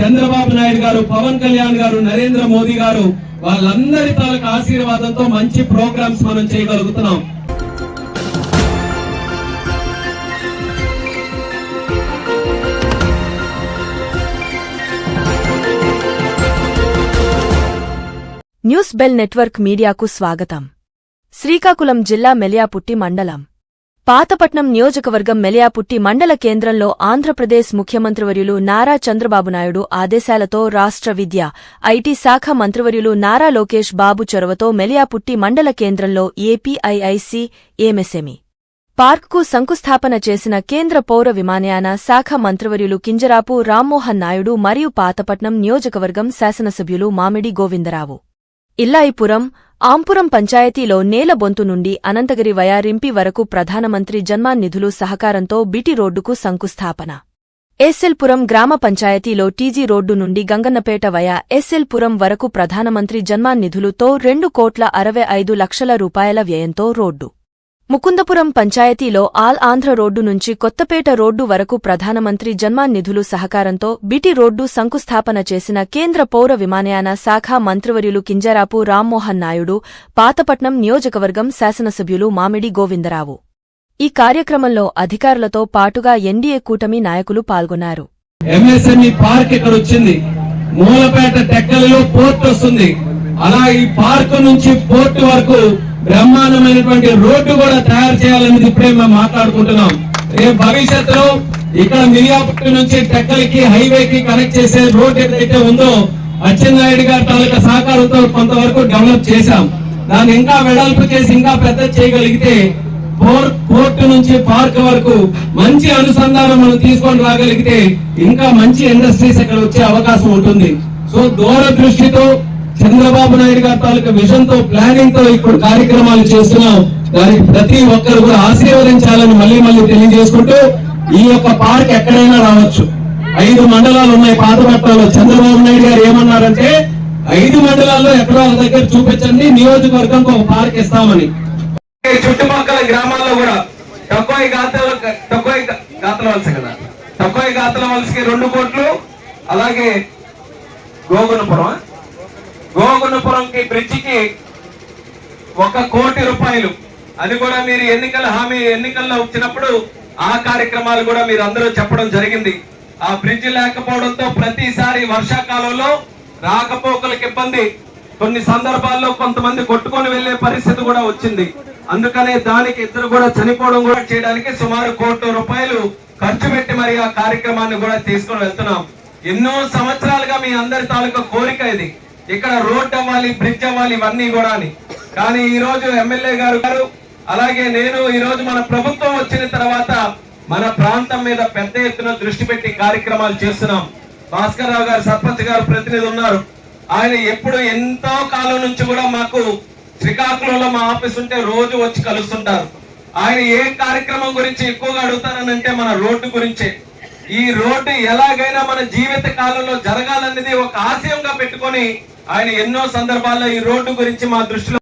చంద్రబాబు నాయుడు గారు పవన్ కళ్యాణ్ గారు నరేంద్ర మోదీ గారు వాళ్ళందరి తాలూకు ఆశీర్వాదంతో మంచి ప్రోగ్రామ్స్ మనం చేయగలుగుతున్నాం. న్యూస్ బెల్ నెట్వర్క్ మీడియాకు స్వాగతం. శ్రీకాకుళం జిల్లా మెలియాపుట్టి మండలం. పాతపట్నం నియోజకవర్గం మెలియాపుట్టి మండల కేంద్రంలో ఆంధ్రప్రదేశ్ ముఖ్యమంత్రివర్యులు నారా చంద్రబాబు నాయుడు ఆదేశాలతో రాష్ట్ర విద్య ఐటీ శాఖ మంత్రివర్యులు నారా లోకేష్ బాబు చొరవతో మెలియాపుట్టి మండల కేంద్రంలో ఏపీఐఐసి ఏమెస్ఎంఈ పార్క్కు శంకుస్థాపన చేసిన కేంద్ర పౌర విమానయాన శాఖ మంత్రివర్యులు కింజరాపు రామ్మోహన్ నాయుడు మరియు పాతపట్నం నియోజకవర్గం శాసనసభ్యులు మామిడి గోవిందరావు. ఇల్లాయిపురం ఆంపురం పంచాయతీలో నేలబొంతు నుండి అనంతగిరి వయారింపి వరకు ప్రధానమంత్రి జన్మాన్ నిధులు సహకారంతో బిటి రోడ్డుకు శంకుస్థాపన. ఎస్ఎల్పురం గ్రామ పంచాయతీలో టీజీ రోడ్డు నుండి గంగన్నపేట వయా ఎస్ఎల్పురం వరకు ప్రధానమంత్రి జన్మాన్ నిధులుతో రెండు కోట్ల అరవై ఐదు లక్షల రూపాయల వ్యయంతో రోడ్డు. ముకుందపురం పంచాయతీలో ఆల్ ఆంధ్ర రోడ్డు నుంచి కొత్తపేట రోడ్డు వరకు ప్రధానమంత్రి జన్మాన్ నిధులు సహకారంతో బిటి రోడ్డు శంకుస్థాపన చేసిన కేంద్ర పౌర విమానయాన శాఖ మంత్రివర్యులు కింజరాపు రామ్మోహన్ నాయుడు పాతపట్నం నియోజకవర్గం శాసనసభ్యులు మామిడి గోవిందరావు. ఈ కార్యక్రమంలో అధికారులతో పాటుగా ఎన్డీఏ కూటమి నాయకులు పాల్గొన్నారు. మూలపేట టెక్కలలో పోర్ట్ వస్తుంది. అలా ఈ పార్కు నుంచి పోర్టు వరకు బ్రహ్మాండమైనటువంటి రోడ్డు కూడా తయారు చేయాలనేది ఇప్పుడే మేము మాట్లాడుకుంటున్నాం. రేపు భవిష్యత్తులో ఇక్కడ మిరియాపుట్టి నుంచి టెక్కలకి హైవేకి కనెక్ట్ చేసే రోడ్ ఏదైతే ఉందో అచ్చెన్నాయుడు గారి తాలూకా సహకారంతో కొంతవరకు డెవలప్ చేశాం. దాన్ని ఇంకా వెడల్పు చేసి ఇంకా పెద్ద చేయగలిగితే పోర్- పోర్ట్ నుంచి పార్క్ వరకు మంచి అనుసంధానం మనం తీసుకొని రాగలిగితే ఇంకా మంచి ఇండస్ట్రీస్ ఇక్కడ వచ్చే అవకాశం ఉంటుంది. సో దూర దృష్టితో చంద్రబాబు నాయుడు గారి తాలూకా విజన్తో ప్లానింగ్తో ఇప్పుడు కార్యక్రమాలు చేస్తున్నాం. దానికి ప్రతి ఒక్కరు కూడా ఆశీర్వదించాలని మళ్ళీ మళ్ళీ తెలియజేసుకుంటూ ఈ యొక్క పార్క్ ఎక్కడైనా రావచ్చు. ఐదు మండలాలు ఉన్నాయి. పాతపట్నంలో చంద్రబాబు నాయుడు గారు ఏమన్నారంటే ఐదు మండలాల్లో ఎక్కడో దగ్గర చూపించండి నియోజకవర్గంకి ఒక పార్క్ ఇస్తామని. చుట్టుపక్కల గ్రామాల్లో కూడా తక్కువ గాతల తక్కువ గాతల వలస కదా. తక్కువ గాతల వలసకి రెండు కోట్లు అలాగే గోగునపురం గోగునపురంకి బ్రిడ్జికి ఒక కోటి రూపాయలు. అది కూడా మీరు ఎన్నికల హామీ ఎన్నికల్లో వచ్చినప్పుడు ఆ కార్యక్రమాలు కూడా మీరు అందరూ చెప్పడం జరిగింది. ఆ బ్రిడ్జ్ లేకపోవడంతో ప్రతిసారి వర్షాకాలంలో రాకపోకలకు ఇబ్బంది. కొన్ని సందర్భాల్లో కొంతమంది కొట్టుకొని వెళ్ళే పరిస్థితి కూడా వచ్చింది. అందుకనే దానికి ఇద్దరు కూడా చనిపోవడం కూడా చేయడానికి సుమారు కోట్ల రూపాయలు ఖర్చు పెట్టి మరి ఆ కార్యక్రమాన్ని కూడా తీసుకొని వెళ్తున్నాం. ఎన్నో సంవత్సరాలుగా మీ అందరి తాలూకా కోరిక ఇది. ఇక్కడ రోడ్ అవ్వాలి బ్రిడ్జ్ అవ్వాలి ఇవన్నీ కూడా అని. కానీ ఈ రోజు ఎమ్మెల్యే గారు గారు అలాగే నేను ఈ రోజు మన ప్రభుత్వం వచ్చిన తర్వాత మన ప్రాంతం మీద పెద్ద ఎత్తున దృష్టి పెట్టి కార్యక్రమాలు చేస్తున్నాం. భాస్కర్ రావు గారు సర్పంచ్ గారు ప్రతినిధి ఉన్నారు. ఆయన ఎప్పుడు ఎంతో కాలం నుంచి కూడా మాకు శ్రీకాకుళంలో మా ఆఫీస్ ఉంటే రోజు వచ్చి కలుస్తుంటారు. ఆయన ఏ కార్యక్రమం గురించి ఎక్కువగా అడుగుతారనంటే మన రోడ్డు గురించే. ఈ రోడ్డు ఎలాగైనా మన జీవిత కాలంలో జరగాలన్నది ఒక ఆశయంగా పెట్టుకొని ఆయన ఎన్నో సందర్భాల్లో ఈ రోడ్డు గురించి మా దృష్టిలో